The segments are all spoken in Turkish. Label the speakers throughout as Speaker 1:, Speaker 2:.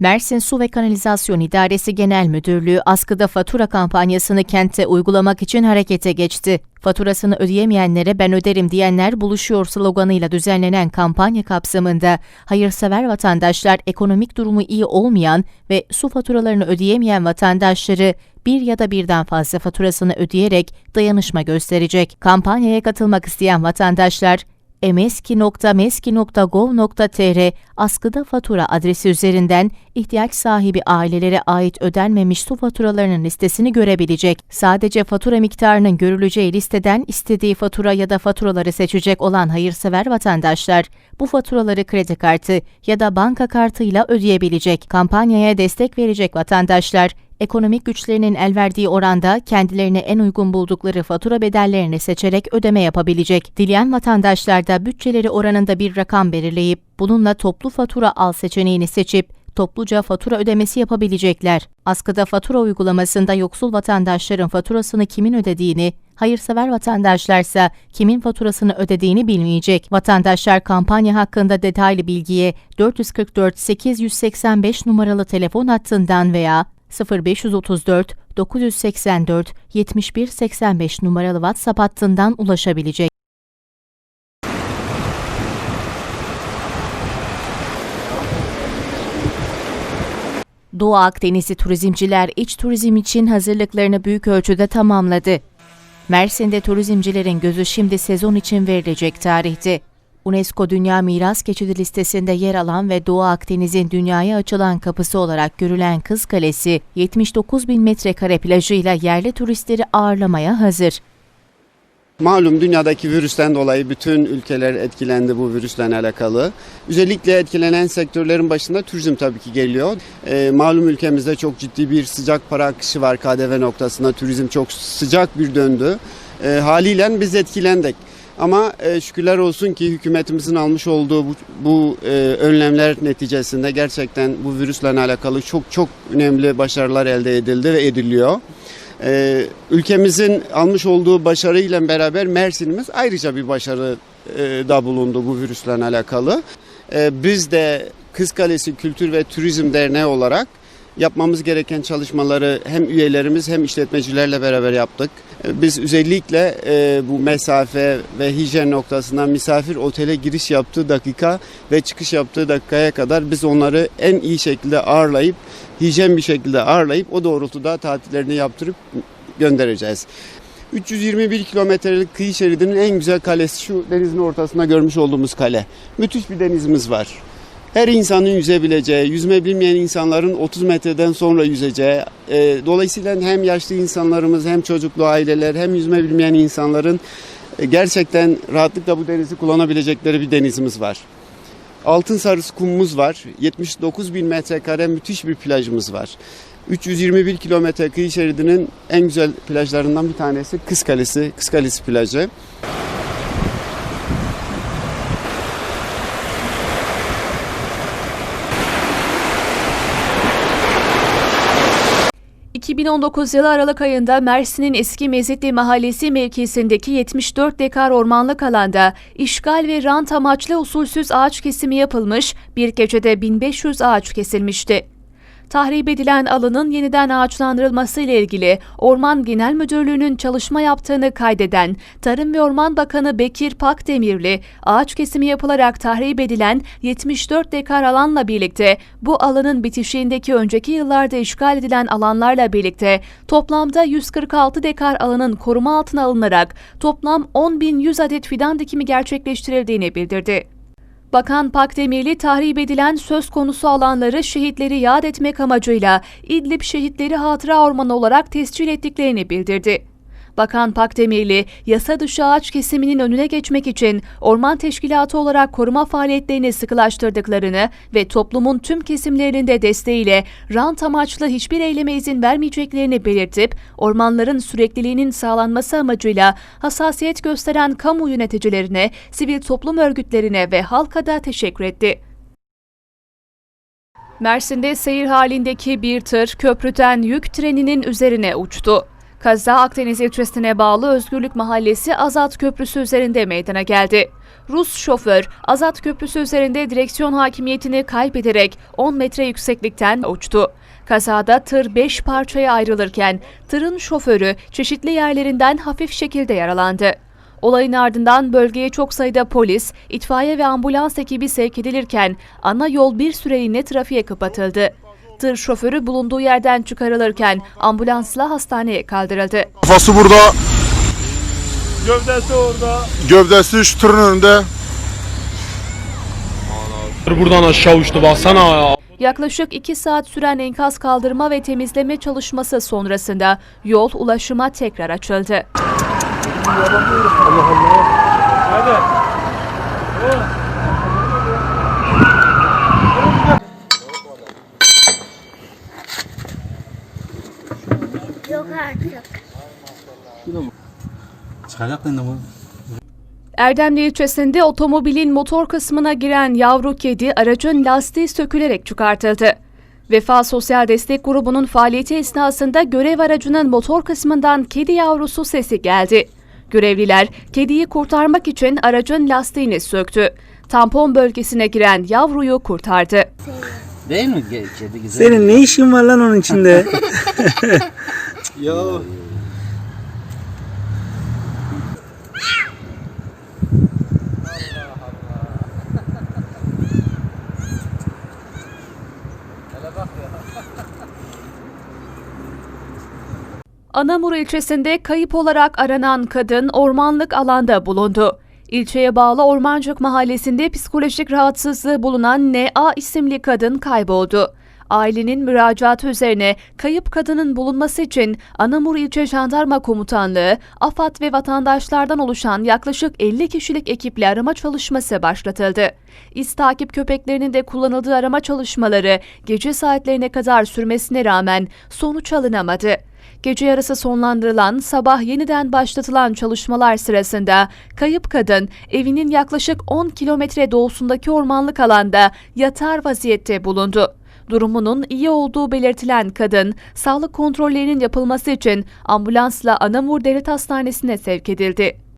Speaker 1: Mersin Su ve Kanalizasyon İdaresi Genel Müdürlüğü askıda fatura kampanyasını kentte uygulamak için harekete geçti. Faturasını ödeyemeyenlere ben öderim diyenler buluşuyor sloganıyla düzenlenen kampanya kapsamında hayırsever vatandaşlar ekonomik durumu iyi olmayan ve su faturalarını ödeyemeyen vatandaşları bir ya da birden fazla faturasını ödeyerek dayanışma gösterecek. Kampanyaya katılmak isteyen vatandaşlar emeski.meski.gov.tr askıda fatura adresi üzerinden ihtiyaç sahibi ailelere ait ödenmemiş su faturalarının listesini görebilecek. Sadece fatura miktarının görüleceği listeden istediği fatura ya da faturaları seçecek olan hayırsever vatandaşlar bu faturaları kredi kartı ya da banka kartıyla ödeyebilecek. Kampanyaya destek verecek vatandaşlar ekonomik güçlerinin el verdiği oranda kendilerine en uygun buldukları fatura bedellerini seçerek ödeme yapabilecek. Dileyen vatandaşlar da bütçeleri oranında bir rakam belirleyip bununla toplu fatura al seçeneğini seçip topluca fatura ödemesi yapabilecekler. Askıda fatura uygulamasında yoksul vatandaşların faturasını kimin ödediğini, hayırsever vatandaşlarsa kimin faturasını ödediğini bilmeyecek. Vatandaşlar kampanya hakkında detaylı bilgiye 444 885 numaralı telefon hattından veya 0534 984 71 85 numaralı WhatsApp hattından ulaşabilecek. Doğu Akdeniz'i turizmciler iç turizm için hazırlıklarını büyük ölçüde tamamladı. Mersin'de turizmcilerin gözü şimdi sezon için verilecek tarihte. UNESCO Dünya Miras Geçidi listesinde yer alan ve Doğu Akdeniz'in dünyaya açılan kapısı olarak görülen Kız Kalesi, 79 bin metrekare plajıyla yerli turistleri ağırlamaya hazır.
Speaker 2: Malum dünyadaki virüsten dolayı bütün ülkeler etkilendi bu virüsle alakalı. Özellikle etkilenen sektörlerin başında turizm tabii ki geliyor. Ee, malum ülkemizde çok ciddi bir sıcak para akışı var KDV noktasında. Turizm çok sıcak bir döndü. Ee, haliyle biz etkilendik. Ama e, şükürler olsun ki hükümetimizin almış olduğu bu, bu e, önlemler neticesinde gerçekten bu virüsle alakalı çok çok önemli başarılar elde edildi ve ediliyor. Ee, ülkemizin almış olduğu başarıyla beraber Mersin'imiz ayrıca bir başarı e, da bulundu bu virüsle alakalı. Ee, biz de Kız Kalesi Kültür ve Turizm Derneği olarak yapmamız gereken çalışmaları hem üyelerimiz hem işletmecilerle beraber yaptık. Ee, Biz özellikle e, bu mesafe ve hijyen noktasından misafir otele giriş yaptığı dakika ve çıkış yaptığı dakikaya kadar biz onları en iyi şekilde ağırlayıp hijyen bir şekilde ağırlayıp o doğrultuda tatillerini yaptırıp göndereceğiz. 321 kilometrelik kıyı şeridinin en güzel kalesi şu denizin ortasında görmüş olduğumuz kale. Müthiş bir denizimiz var. Her insanın yüzebileceği, yüzme bilmeyen insanların 30 metreden sonra yüzeceği, e, dolayısıyla hem yaşlı insanlarımız hem çocuklu aileler hem yüzme bilmeyen insanların e, gerçekten rahatlıkla bu denizi kullanabilecekleri bir denizimiz var. Altın sarısı kumumuz var. 79 bin metrekare müthiş bir plajımız var. 321 kilometre kıyı şeridinin en güzel plajlarından bir tanesi Kız Kalesi, Kız Kalesi plajı.
Speaker 3: ...2019 yılı Aralık ayında Mersin'in eski Mezitli Mahallesi mevkisindeki 74 dekar ormanlık alanda işgal ve rant amaçlı usulsüz ağaç kesimi yapılmış, bir gecede 1500 ağaç kesilmişti. Tahrip edilen alanın yeniden ağaçlandırılması ile ilgili Orman Genel Müdürlüğü'nün çalışma yaptığını kaydeden Tarım ve Orman Bakanı Bekir Pakdemirli, ağaç kesimi yapılarak tahrip edilen 74 dekar alanla birlikte bu alanın bitişiğindeki önceki yıllarda işgal edilen alanlarla birlikte toplamda 146 dekar alanın koruma altına alınarak toplam 10.100 adet fidan dikimi gerçekleştirildiğini bildirdi. Bakan Pakdemirli tahrip edilen söz konusu alanları şehitleri yad etmek amacıyla İdlib Şehitleri Hatıra Ormanı olarak tescil ettiklerini bildirdi. Bakan Pakdemirli, yasa dışı ağaç kesiminin önüne geçmek için orman teşkilatı olarak koruma faaliyetlerini sıkılaştırdıklarını ve toplumun tüm kesimlerinin de desteğiyle rant amaçlı hiçbir eyleme izin vermeyeceklerini belirtip, ormanların sürekliliğinin sağlanması amacıyla hassasiyet gösteren kamu yöneticilerine, sivil toplum örgütlerine ve halka da teşekkür etti. Mersin'de seyir halindeki bir tır köprüden yük treninin üzerine uçtu. Kaza Akdeniz ilçesine bağlı Özgürlük Mahallesi Azat Köprüsü üzerinde meydana geldi. Rus şoför Azat Köprüsü üzerinde direksiyon hakimiyetini kaybederek 10 metre yükseklikten uçtu. Kazada tır 5 parçaya ayrılırken tırın şoförü çeşitli yerlerinden hafif şekilde yaralandı. Olayın ardından bölgeye çok sayıda polis, itfaiye ve ambulans ekibi sevk edilirken ana yol bir süreliğine trafiğe kapatıldı. Tır şoförü bulunduğu yerden çıkarılırken ambulansla hastaneye kaldırıldı.
Speaker 4: Kafası burada,
Speaker 5: Gövdesi orada.
Speaker 4: gövdesi şu tırın önünde.
Speaker 5: Buradan aşağı uçtu baksana ya.
Speaker 3: Yaklaşık 2 saat süren enkaz kaldırma ve temizleme çalışması sonrasında yol ulaşıma tekrar açıldı.
Speaker 5: Hadi.
Speaker 6: Yok artık.
Speaker 7: Çıkacak mı bu?
Speaker 3: Erdemli ilçesinde otomobilin motor kısmına giren yavru kedi aracın lastiği sökülerek çıkartıldı. Vefa Sosyal Destek Grubu'nun faaliyeti esnasında görev aracının motor kısmından kedi yavrusu sesi geldi. Görevliler kediyi kurtarmak için aracın lastiğini söktü. Tampon bölgesine giren yavruyu kurtardı.
Speaker 7: Değil mi? Kedi güzel.
Speaker 8: Senin ne işin var lan onun içinde?
Speaker 7: Ya.
Speaker 3: Anamur ilçesinde kayıp olarak aranan kadın ormanlık alanda bulundu. İlçeye bağlı Ormancık mahallesinde psikolojik rahatsızlığı bulunan N.A. isimli kadın kayboldu. Ailenin müracaatı üzerine kayıp kadının bulunması için Anamur İlçe Jandarma Komutanlığı, AFAD ve vatandaşlardan oluşan yaklaşık 50 kişilik ekiple arama çalışması başlatıldı. İz takip köpeklerinin de kullanıldığı arama çalışmaları gece saatlerine kadar sürmesine rağmen sonuç alınamadı. Gece yarısı sonlandırılan, sabah yeniden başlatılan çalışmalar sırasında kayıp kadın evinin yaklaşık 10 kilometre doğusundaki ormanlık alanda yatar vaziyette bulundu. Durumunun iyi olduğu belirtilen kadın, sağlık kontrollerinin yapılması için ambulansla Anamur Devlet Hastanesi'ne sevk edildi.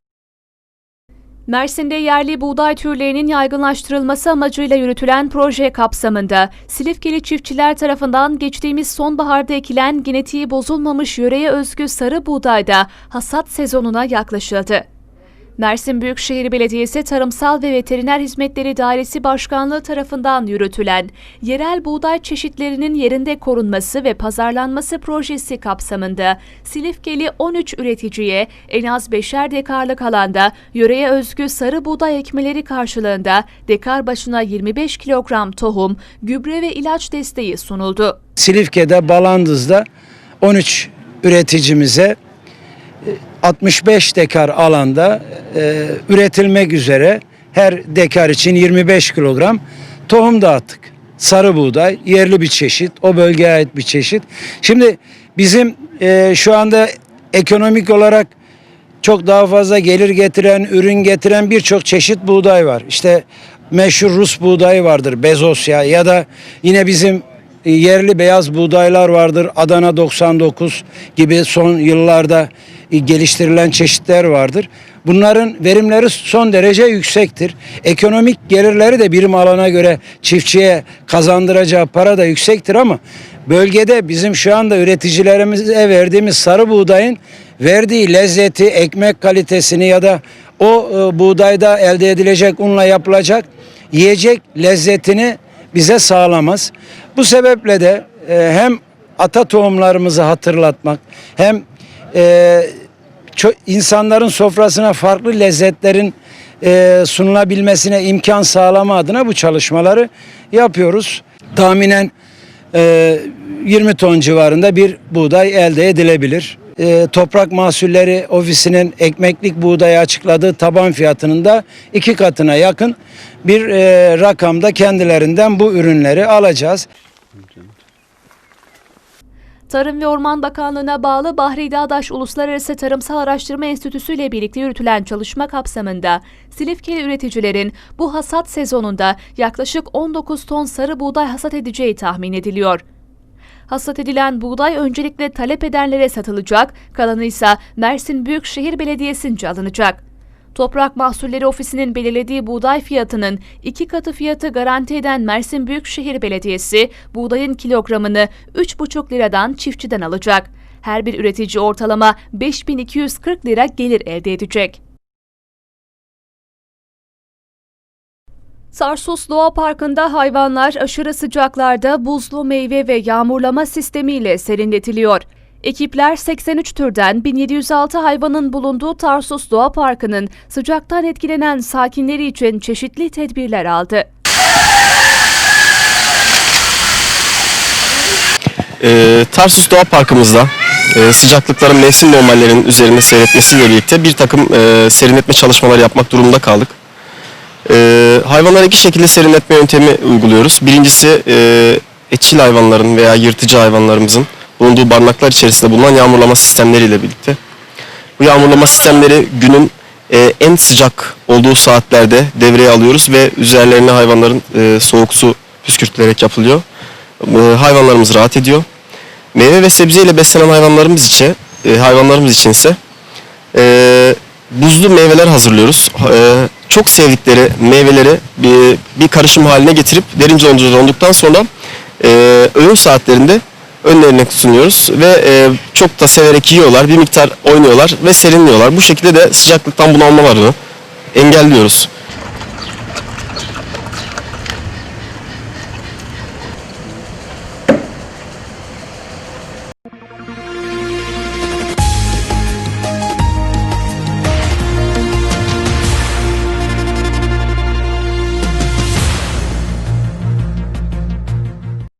Speaker 3: Mersin'de yerli buğday türlerinin yaygınlaştırılması amacıyla yürütülen proje kapsamında Silifkeli çiftçiler tarafından geçtiğimiz sonbaharda ekilen genetiği bozulmamış yöreye özgü sarı buğdayda hasat sezonuna yaklaşıldı. Mersin Büyükşehir Belediyesi Tarımsal ve Veteriner Hizmetleri Dairesi Başkanlığı tarafından yürütülen yerel buğday çeşitlerinin yerinde korunması ve pazarlanması projesi kapsamında Silifkeli 13 üreticiye en az 5'er dekarlık alanda yöreye özgü sarı buğday ekmeleri karşılığında dekar başına 25 kilogram tohum, gübre ve ilaç desteği sunuldu.
Speaker 8: Silifke'de, Balandız'da 13 üreticimize 65 dekar alanda e, üretilmek üzere her dekar için 25 kilogram tohum dağıttık. Sarı buğday, yerli bir çeşit, o bölgeye ait bir çeşit. Şimdi bizim e, şu anda ekonomik olarak çok daha fazla gelir getiren, ürün getiren birçok çeşit buğday var. İşte meşhur Rus buğdayı vardır, Bezosya ya da yine bizim yerli beyaz buğdaylar vardır. Adana 99 gibi son yıllarda e, geliştirilen çeşitler vardır. Bunların verimleri son derece yüksektir. Ekonomik gelirleri de birim alana göre çiftçiye kazandıracağı para da yüksektir ama bölgede bizim şu anda üreticilerimize verdiğimiz sarı buğdayın verdiği lezzeti, ekmek kalitesini ya da o e, buğdayda elde edilecek unla yapılacak yiyecek lezzetini bize sağlamaz. Bu sebeple de e, hem ata tohumlarımızı hatırlatmak hem e, insanların sofrasına farklı lezzetlerin e, sunulabilmesine imkan sağlama adına bu çalışmaları yapıyoruz. Tahminen e, 20 ton civarında bir buğday elde edilebilir. E, Toprak Mahsulleri Ofisi'nin ekmeklik buğdayı açıkladığı taban fiyatının da iki katına yakın bir e, rakamda kendilerinden bu ürünleri alacağız.
Speaker 3: Tarım ve Orman Bakanlığı'na bağlı Bahri Dağdaş Uluslararası Tarımsal Araştırma Enstitüsü ile birlikte yürütülen çalışma kapsamında Silifkeli üreticilerin bu hasat sezonunda yaklaşık 19 ton sarı buğday hasat edeceği tahmin ediliyor. Hasat edilen buğday öncelikle talep edenlere satılacak, kalanı ise Mersin Büyükşehir Belediyesi'nce alınacak. Toprak Mahsulleri Ofisi'nin belirlediği buğday fiyatının iki katı fiyatı garanti eden Mersin Büyükşehir Belediyesi buğdayın kilogramını 3,5 liradan çiftçiden alacak. Her bir üretici ortalama 5240 lira gelir elde edecek. Sarsus Doğa Parkı'nda hayvanlar aşırı sıcaklarda buzlu meyve ve yağmurlama sistemiyle serinletiliyor. Ekipler 83 türden 1706 hayvanın bulunduğu Tarsus Doğa Parkı'nın sıcaktan etkilenen sakinleri için çeşitli tedbirler aldı.
Speaker 9: Ee, Tarsus Doğa Parkımızda e, sıcaklıkların mevsim normallerinin üzerinde seyretmesiyle birlikte bir takım e, serinletme çalışmaları yapmak durumunda kaldık. E, hayvanlara iki şekilde serinletme yöntemi uyguluyoruz. Birincisi e, etçil hayvanların veya yırtıcı hayvanlarımızın bulunduğu barınaklar içerisinde bulunan yağmurlama sistemleriyle birlikte. Bu yağmurlama sistemleri günün e, en sıcak olduğu saatlerde devreye alıyoruz ve üzerlerine hayvanların e, soğuk su püskürtülerek yapılıyor. E, hayvanlarımız rahat ediyor. Meyve ve sebzeyle beslenen hayvanlarımız için, e, hayvanlarımız için ise e, buzlu meyveler hazırlıyoruz. E, çok sevdikleri meyveleri bir, bir karışım haline getirip derin dondurucuda donduktan sonra e, öğün saatlerinde önlerine sunuyoruz ve e, çok da severek yiyorlar. Bir miktar oynuyorlar ve serinliyorlar. Bu şekilde de sıcaklıktan bunalmalarını engelliyoruz.